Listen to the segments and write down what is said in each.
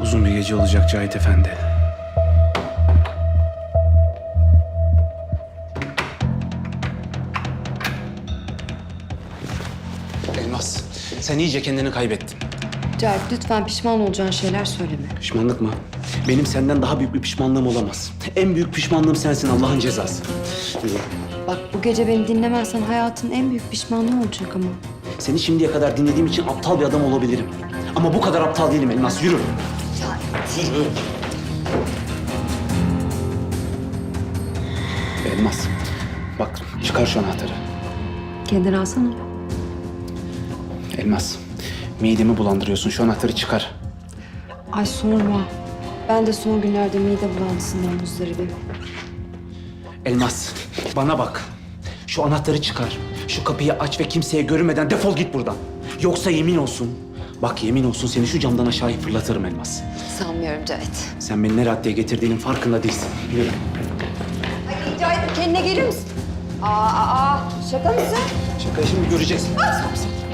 Uzun bir gece olacak Cahit Efendi. Sen iyice kendini kaybettin. Cahit lütfen pişman olacağın şeyler söyleme. Pişmanlık mı? Benim senden daha büyük bir pişmanlığım olamaz. En büyük pişmanlığım sensin Allah'ın cezası. Bak bu gece beni dinlemezsen hayatın en büyük pişmanlığı olacak ama. Seni şimdiye kadar dinlediğim için aptal bir adam olabilirim. Ama bu kadar aptal değilim Elmas. Yürü. Yürü. Elmas, bak çıkar şu anahtarı. Kendini alsana. Elmas, midemi bulandırıyorsun. Şu anahtarı çıkar. Ay sorma. Ben de son günlerde mide bulantısından muzdaribim. Elmas, bana bak. Şu anahtarı çıkar. Şu kapıyı aç ve kimseye görünmeden defol git buradan. Yoksa yemin olsun, bak yemin olsun seni şu camdan aşağıya fırlatırım Elmas. Sanmıyorum Cahit. Sen beni ne raddeye getirdiğinin farkında değilsin. Yürü. Cahit kendine gelir misin? Aa, aa, şaka mısın? Şakayı şimdi göreceğiz.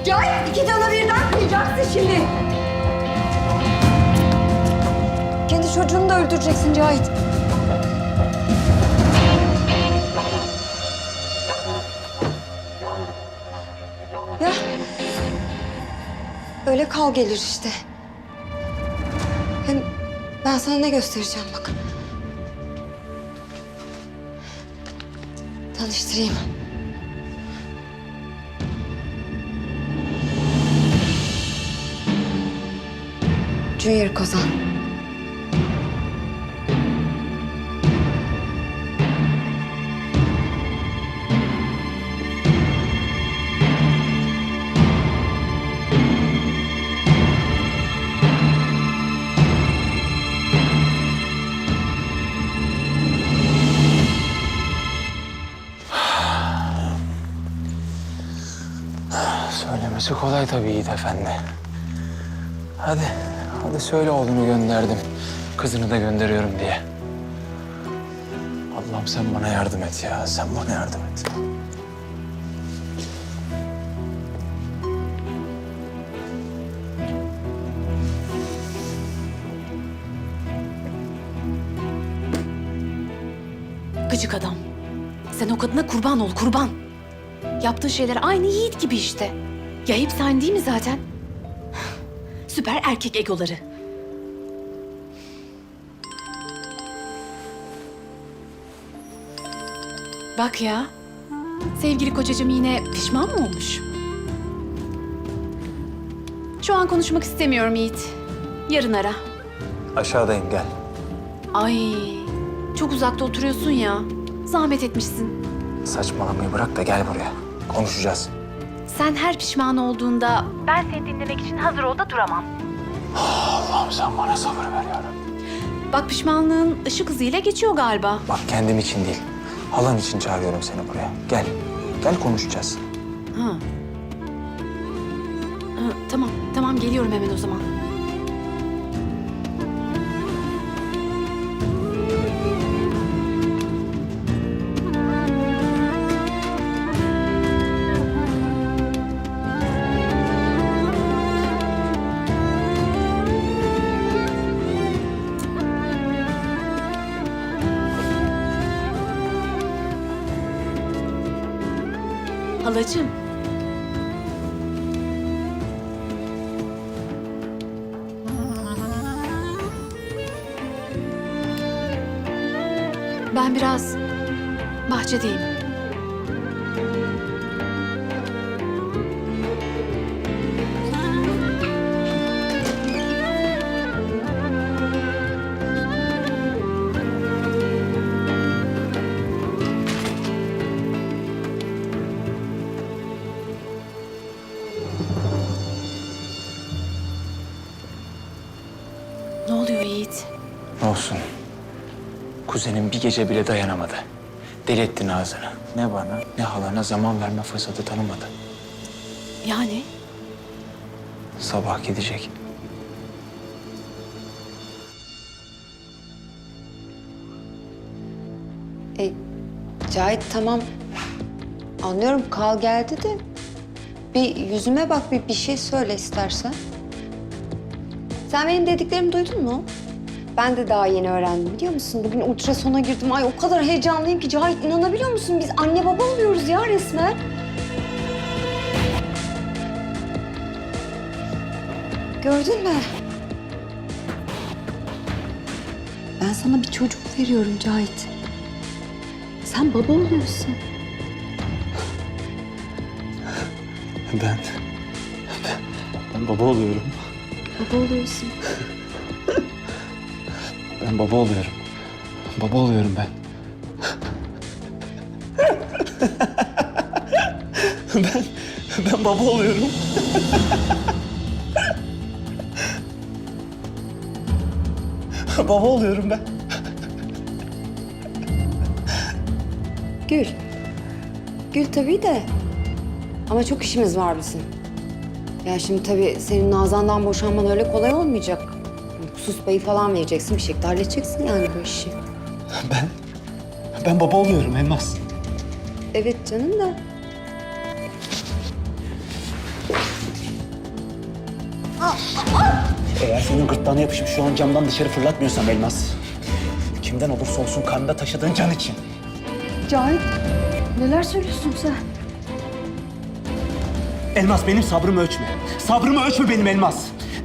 Cahit iki cana birden kıyacaksın şimdi. Kendi çocuğunu da öldüreceksin Cahit. Ya öyle kal gelir işte. Hem ben sana ne göstereceğim bak. Tanıştırayım. Junior Kozan. Söylemesi kolay tabii Yiğit Efendi. Hadi, hadi söyle oğlunu gönderdim. Kızını da gönderiyorum diye. Allah'ım sen bana yardım et ya, sen bana yardım et. Gıcık adam. Sen o kadına kurban ol, kurban. Yaptığın şeyler aynı Yiğit gibi işte. Ya hep sen değil mi zaten? Süper erkek egoları. Bak ya. Sevgili kocacığım yine pişman mı olmuş? Şu an konuşmak istemiyorum Yiğit. Yarın ara. Aşağıdayım gel. Ay, çok uzakta oturuyorsun ya. Zahmet etmişsin. Saçmalamayı bırak da gel buraya. Konuşacağız. Sen her pişman olduğunda ben seni dinlemek için hazır ol da duramam. Allah'ım sen bana sabır ver yarabbim. Bak pişmanlığın ışık hızıyla geçiyor galiba. Bak kendim için değil, halan için çağırıyorum seni buraya. Gel, gel konuşacağız. Ha. Ha, tamam, tamam geliyorum hemen o zaman. Halacığım. Ben biraz bahçedeyim. Oluyor Yiğit? Ne olsun? Kuzenim bir gece bile dayanamadı. Deli ettin ağzını. Ne bana ne halana zaman verme fırsatı tanımadı. Yani? Sabah gidecek. E, Cahit tamam. Anlıyorum kal geldi de. Bir yüzüme bak bir, bir şey söyle istersen. Sen benim dediklerimi duydun mu? Ben de daha yeni öğrendim biliyor musun? Bugün ultrasona girdim. Ay o kadar heyecanlıyım ki Cahit inanabiliyor musun? Biz anne baba oluyoruz ya resmen. Gördün mü? Ben sana bir çocuk veriyorum Cahit. Sen baba oluyorsun. Ben... Ben baba oluyorum. Baba oluyorsun. Ben baba oluyorum. Baba oluyorum ben. ben... Ben baba oluyorum. baba oluyorum ben. Gül. Gül tabii de. Ama çok işimiz var bizim. Ya şimdi tabii senin Nazan'dan boşanman öyle kolay olmayacak. Sus payı falan vereceksin bir şekilde halledeceksin yani bu işi. Ben... Ben baba oluyorum Elmas. Evet canım da. Eğer senin gırtlağına yapışıp şu an camdan dışarı fırlatmıyorsam Elmas... ...kimden olursa olsun karnında taşıdığın can için. Cahit neler söylüyorsun sen? Elmas benim sabrımı ölçme. Sabrımı ölçme benim Elmas.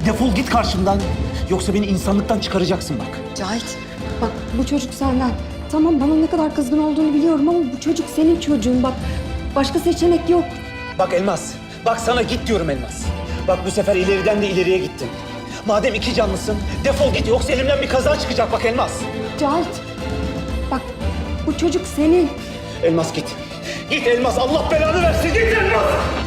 Defol git karşımdan. Yoksa beni insanlıktan çıkaracaksın bak. Cahit bak bu çocuk senden. Tamam bana ne kadar kızgın olduğunu biliyorum ama bu çocuk senin çocuğun bak. Başka seçenek yok. Bak Elmas, bak sana git diyorum Elmas. Bak bu sefer ileriden de ileriye gittin. Madem iki canlısın, defol git yoksa elimden bir kaza çıkacak bak Elmas. Cahit bak bu çocuk senin. Elmas git. Git Elmas, Allah belanı versin. Git Elmas!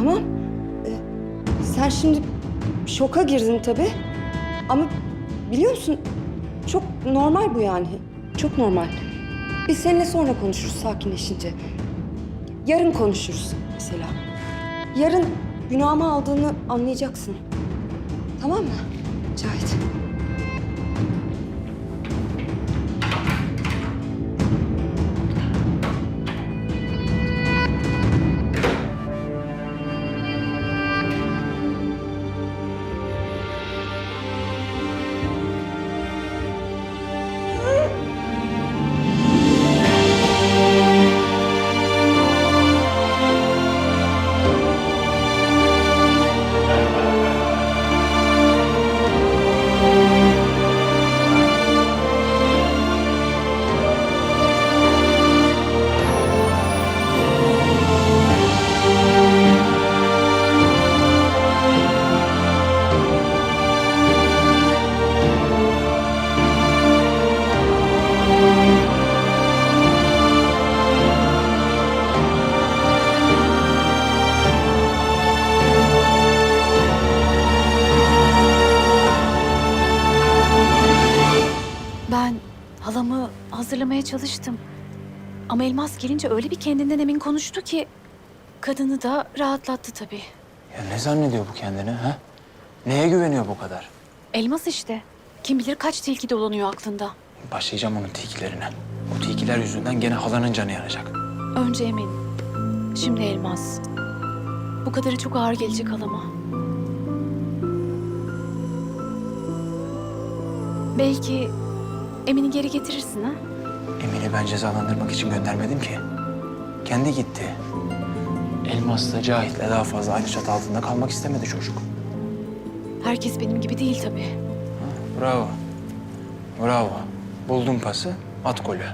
Tamam. Ee, sen şimdi şoka girdin tabii. Ama biliyor musun çok normal bu yani. Çok normal. Biz seninle sonra konuşuruz sakinleşince. Yarın konuşuruz mesela. Yarın günahımı aldığını anlayacaksın. Tamam mı Cahit? Çalıştım. Ama Elmas gelince öyle bir kendinden emin konuştu ki... ...kadını da rahatlattı tabii. Ya ne zannediyor bu kendini ha? Neye güveniyor bu kadar? Elmas işte. Kim bilir kaç tilki dolanıyor aklında. Başlayacağım onun tilkilerine. O tilkiler yüzünden gene halanın canı yanacak. Önce Emin, şimdi Elmas. Bu kadarı çok ağır gelecek halama. Belki Emin'i geri getirirsin ha? Emin'i ben cezalandırmak için göndermedim ki. Kendi gitti. Elmas'la Cahit'le daha fazla aynı çatı altında kalmak istemedi çocuk. Herkes benim gibi değil tabii. Bravo. Bravo. Buldun pası, at golü.